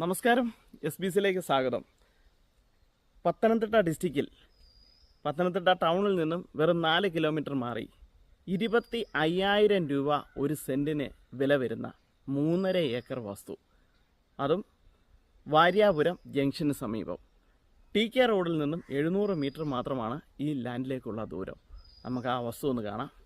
നമസ്കാരം. S B സിയിലേക്ക് സ്വാഗതം. പത്തനംതിട്ട ഡിസ്ട്രിക്റ്റിൽ പത്തനംതിട്ട ടൗണിൽ നിന്നും വെറും നാല് കിലോമീറ്റർ മാറി ഇരുപത്തി അയ്യായിരം രൂപ ഒരു സെന്റിന് വില വരുന്ന മൂന്നര ഏക്കർ വസ്തു. അതും വാര്യാപുരം ജംഗ്ഷന് സമീപം. ടി കെ റോഡിൽ നിന്നും എഴുന്നൂറ് മീറ്റർ മാത്രമാണ് ഈ ലാൻഡിലേക്കുള്ള ദൂരം. നമുക്ക് ആ വസ്തു ഒന്ന് കാണാം.